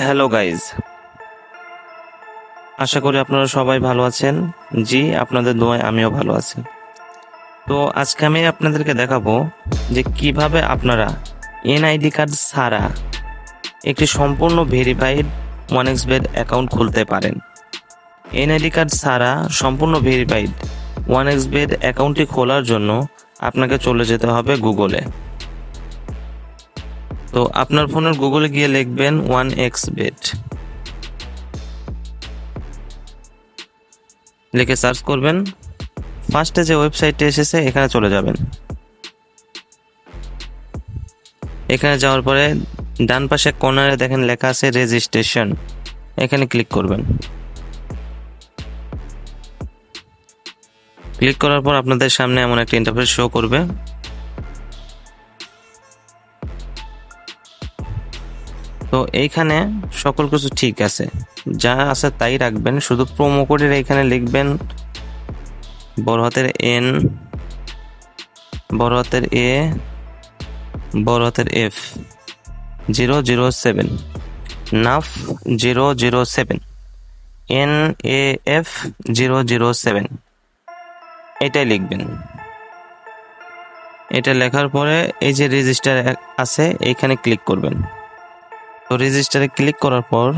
Hello guys আশা করি আপনারা সবাই ভালো আছেন। জি, আপনাদের দোয়ায় আমিও ভালো আছি। তো আজকে আমি আপনাদেরকে দেখাবো যে কীভাবে আপনারা এনআইডি কার্ড ছাড়া একটি সম্পূর্ণ verified one X bet account খুলতে পারেন। এনআইডি কার্ড ছাড়া সম্পূর্ণ ভেরিফাইড ওয়ান এক্স বেড অ্যাকাউন্টটি খোলার জন্য আপনাকে চলে যেতে হবে গুগলে। তো আপনার ফোনের গুগলে গিয়ে লিখবেন ওয়ান এক্স বেট লিখে সার্চ করবেন। ফার্স্টে যে ওয়েবসাইটটি এসেছে, এখানে চলে যাবেন। এখানে যাওয়ার পরে ডান পাশে কর্নারে দেখেন লেখা আছে রেজিস্ট্রেশন। এখানে ক্লিক করবেন। ক্লিক করার পর আপনাদের সামনে এমন একটা ইন্টারফেস শো করবে। তো এইখানে সকল কিছু ঠিক আছে। যা আছে তাই রাখবেন। শুধু প্রোমো কোডের এইখানে লিখবেন বড় হাতের এন বড় হাতের এ বড় হাতের F zero zero seven Naf zero zero seven N A F zero zero seven এটাই লিখবেন। এটা লেখার পরে এই যে রেজিস্টার আছে, এইখানে ক্লিক করবেন। তো রেজিস্টারে ক্লিক করার পর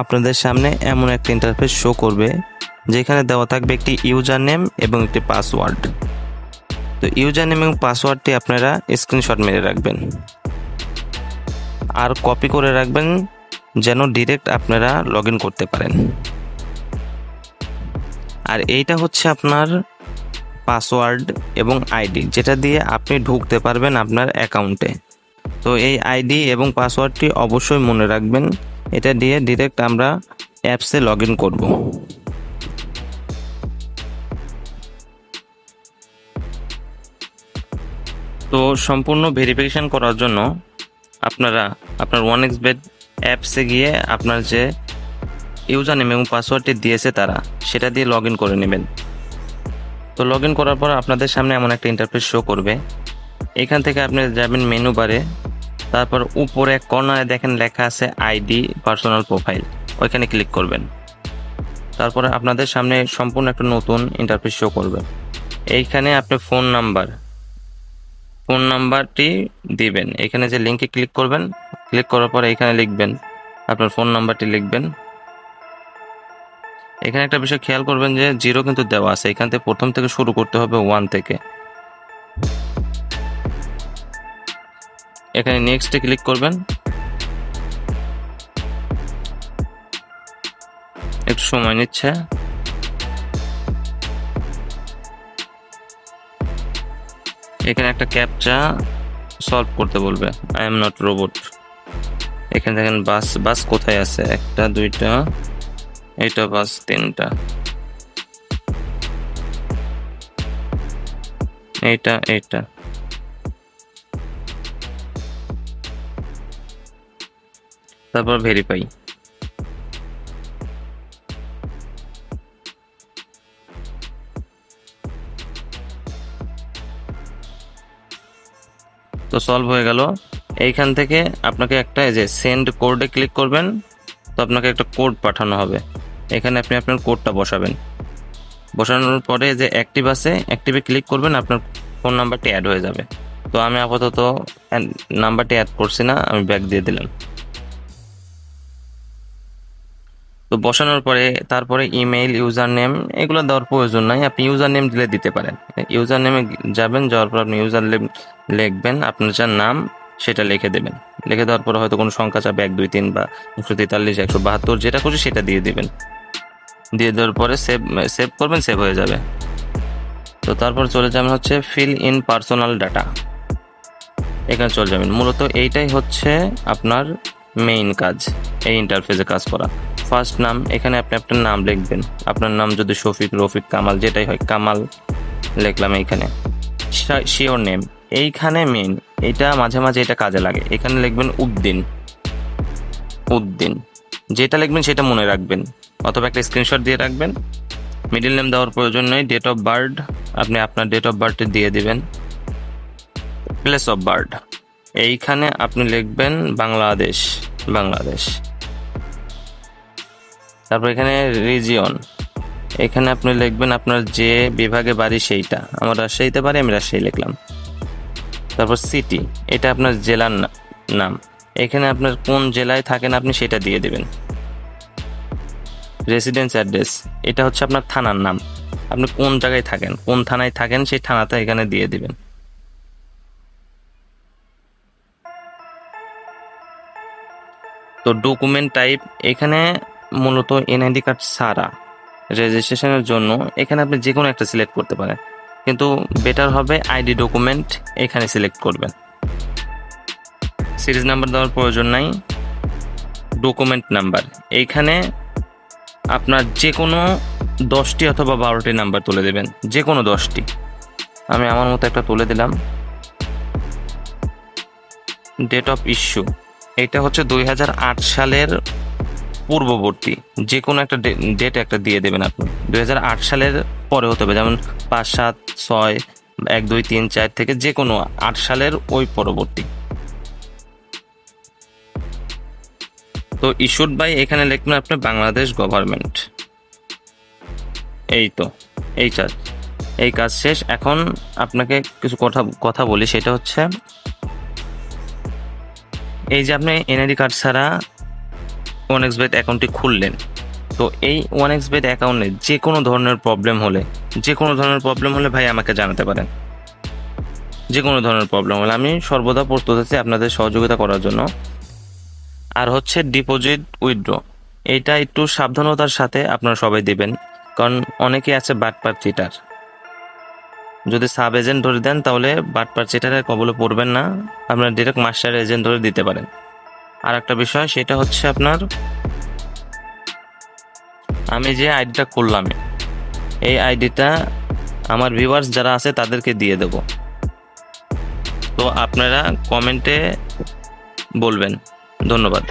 আপনাদের সামনে এমন একটা ইন্টারফেস শো করবে, যেখানে দেওয়া থাকবে একটি ইউজার নেম এবং একটি পাসওয়ার্ড তো ইউজার নেম এবং পাসওয়ার্ডটি আপনারা স্ক্রিনশট মেরে রাখবেন। আর কপি করে রাখবেন, যেন ডিরেক্ট আপনারা লগ করতে পারেন। আর এইটা হচ্ছে আপনার পাসওয়ার্ড এবং আইডি যেটা দিয়ে আপনি ঢুকতে পারবেন আপনার অ্যাকাউন্টে তো এই আইডি এবং পাসওয়ার্ডটি অবশ্যই মনে রাখবেন। এটা দিয়ে ডিরেক্ট আমরা অ্যাপসে লগ ইন করব। তো সম্পূর্ণ ভেরিফিকেশন করার জন্য আপনারা আপনার ওয়ান এক্স বেড অ্যাপসে গিয়ে আপনার যে ইউজার নেম এবং পাসওয়ার্ডটি দিয়েছে তারা, সেটা দিয়ে লগ ইন করে নেবেন। তো লগ ইন করার পর আপনাদের সামনে এমন একটা ইন্টারফেস শো করবে। এখান থেকে আপনি যাবেন মেনু বারে তারপর উপরে কর্নারে দেখেন লেখা আছে আইডি, পার্সোনাল প্রোফাইল। ওইখানে ক্লিক করবেন। তারপরে আপনাদের সামনে সম্পূর্ণ একটা নতুন ইন্টারফেস শো করবে। এইখানে আপনি ফোন নাম্বার ফোন নাম্বারটি দিবেন। এখানে যে লিঙ্কে ক্লিক করবেন ক্লিক করার পর এখানে লিখবেন, আপনার ফোন নাম্বারটি লিখবেন। এখানে একটা বিষয় খেয়াল করবেন যে জিরো কিন্তু দেওয়া আছে। এখান থেকে প্রথম থেকে শুরু করতে হবে ওয়ান থেকে। এখানে নেক্সটে ক্লিক করবেন। একটু সময় নিচ্ছে। এখানে একটা ক্যাপচা সলভ করতে বলবে। আই এম নট রোবট এখানে দেখেন বাস বাস কোথায় আছে? একটা, দুইটা, এইটা বাস তিনটা। এইটা এইটা। তারপর ভেরিফাই তো সলভ হয়ে গেল। এইখান থেকে আপনাকে একটা এই যে সেন্ড কোডে ক্লিক করবেন, তো আপনাকে একটা কোড পাঠানো হবে। এখানে আপনি আপনার কোডটা বসাবেন। বসানোর পরে যে অ্যাক্টিভ আছে অ্যাক্টিভে ক্লিক করবেন, আপনার ফোন নাম্বারটি অ্যাড হয়ে যাবে। তো আমি আপাতত নাম্বারটি অ্যাড করছি না, আমি ব্যাক দিয়ে দিলাম। তো বসানোর পরে তারপরে ইমেইল ইউজার নেম এগুলো দেওয়ার প্রয়োজন নাই। আপনি ইউজার নেম দিলে দিতে পারেন। ইউজার নেমে যাবেন, যাওয়ার পর আপনি ইউজার নেম লিখবেন, আপনার যার নাম সেটা লিখে দেবেন। লিখে দেওয়ার পরে হয়তো কোনো সংখ্যা চাবে এক, দুই, তিন বা একশো তেতাল্লিশ, একশো বাহাত্তর, যেটা খুশি সেটা দিয়ে দেবেন। দিয়ে দেওয়ার পরে সেভ সেভ করবেন সেভ হয়ে যাবে। তো তারপর চলে যাবেন হচ্ছে ফিল ইন পার্সোনাল ডাটা এখানে চলে যাবেন। মূলত এইটাই হচ্ছে আপনার মেইন কাজ, এই ইন্টারফেসে কাজ করা। ফার্স্ট নাম, এখানে আপনি আপনার নাম লিখবেন। আপনার নাম যদি শফিক, রফিক, কামাল, যেটাই হয়, কামাল লিখলাম এইখানে। শিওর নেম এইখানে মেন এটা মাঝে মাঝে এটা কাজে লাগে। এখানে লিখবেন উদ্দিন। উদ্দিন। যেটা লিখবেন সেটা মনে রাখবেন। অথবা একটা স্ক্রিনশট দিয়ে রাখবেন। মিডিল নেম দেওয়ার প্রয়োজন নেই। ডেট অফ বার্থ আপনি আপনার ডেট অফ বার্থ দিয়ে দিবেন। প্লেস অফ বার্থ এইখানে আপনি লিখবেন বাংলাদেশ। বাংলাদেশ। তারপর এখানে রিজিয়ন এখানে আপনি লিখবেন আপনার যে বিভাগে বাড়ি সেইটা। আমার রাজশাহীতে বাড়ি আমি রাজশাহী লিখলাম। তারপর সিটি এটা আপনার জেলার নাম। এখানে আপনার কোন জেলায় থাকেন আপনি সেটা দিয়ে দেবেন। রেসিডেন্স অ্যাড্রেস এটা হচ্ছে আপনার থানার নাম। আপনি কোন জায়গায় থাকেন, কোন থানায় থাকেন সেই থানাটা এখানে দিয়ে দিবেন। তো ডকুমেন্ট টাইপ এখানে মূলত এনআইডি কার্ড ছাড়া রেজিস্ট্রেশনের জন্য এখানে আপনি যে কোনো একটা সিলেক্ট করতে পারেন। কিন্তু বেটার হবে আইডি ডকুমেন্ট এখানে সিলেক্ট করবেন। সিরিজ নাম্বার দেওয়ার প্রয়োজন নাই ডকুমেন্ট নাম্বার এইখানে আপনার যে কোনো দশটি অথবা বারোটি নাম্বার তুলে দেবেন যে কোনো দশটি। আমি আমার মতো একটা তুলে দিলাম। ডেট অফ ইস্যু এটা হচ্ছে দুই হাজার আট সালের পূর্ববর্তী যে কোনো একটা ডেট একটা দিয়ে দেবেন আপনি। দু হাজার আট সালের পরে হতে হবে, যেমন পাঁচ, সাত, ছয়, এক, দুই, তিন, চার থেকে যে কোনো আট সালের ওই পরবর্তী। তো ইস্যুড বাই এখানে লিখবেন আপনি বাংলাদেশ গভর্নমেন্ট। এই তো, এই কাজ এই কাজ শেষ। এখন আপনাকে কিছু কথা কথা বলি, সেটা হচ্ছে, এই যে আপনি এনআইডি কার্ড ছাড়া ওয়ান এক্স বেড অ্যাকাউন্টটি খুললেন। তো এই ওয়ান এক্স বেড অ্যাকাউন্টে যে কোনো ধরনের প্রবলেম হলে, যে কোনো ধরনের প্রবলেম হলে ভাই আমাকে জানাতে পারেন। যে কোনো ধরনের প্রবলেম হলে। আমি সর্বদা প্রস্তুত আছি আপনাদের সহযোগিতা করার জন্য। আর হচ্ছে ডিপোজিট উইথড্র এইটা একটু সাবধানতার সাথে আপনারা সবাই দিবেন। কারণ অনেকে আছে বাটপার চিটার যদি সাব এজেন্ট ধরে দেন, তাহলে বাটপার চিটারের কবলে পড়বেন না। আপনার ডিরেক্ট মাস্টার এজেন্ট ধরে দিতে পারেন। আর একটা বিষয়, সেটা হচ্ছে আপনার আমি যে আইডিটা করলাম, এই আইডিটা আমার ভিউয়ার্স যারা আছে তাদেরকে দিয়ে দেব। তো আপনারা কমেন্টে বলবেন। ধন্যবাদ।